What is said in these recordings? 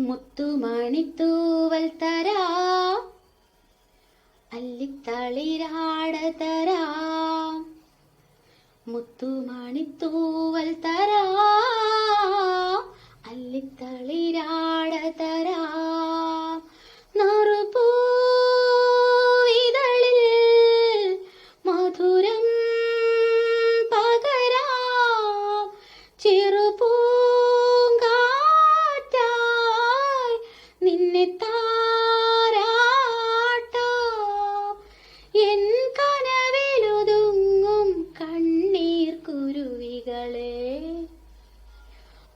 മുത്തുമണിത്തൂവൽ തരാം. അല്ലിത്തളിരാട തരാം. മുത്തുമണിത്തൂവൽ തരാം. അല്ലിത്തളിരാട മിഴികളെ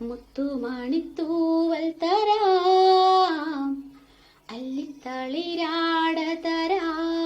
മുത്തുമണിത്തൂവൽ തരാം അല്ലിത്തളിരാട തരാം.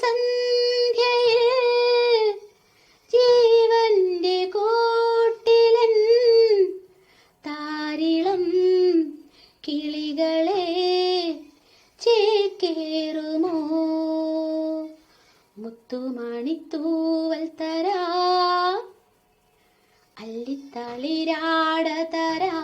സന്ധ്യയിൽ ജീവന്റെ കൂട്ടിലൻ താരിളം കിളികളെ ചേക്കേറുമോ മുത്തുമണിത്തൂവൽ തരാ അല്ലിത്തളിരാട തരാ.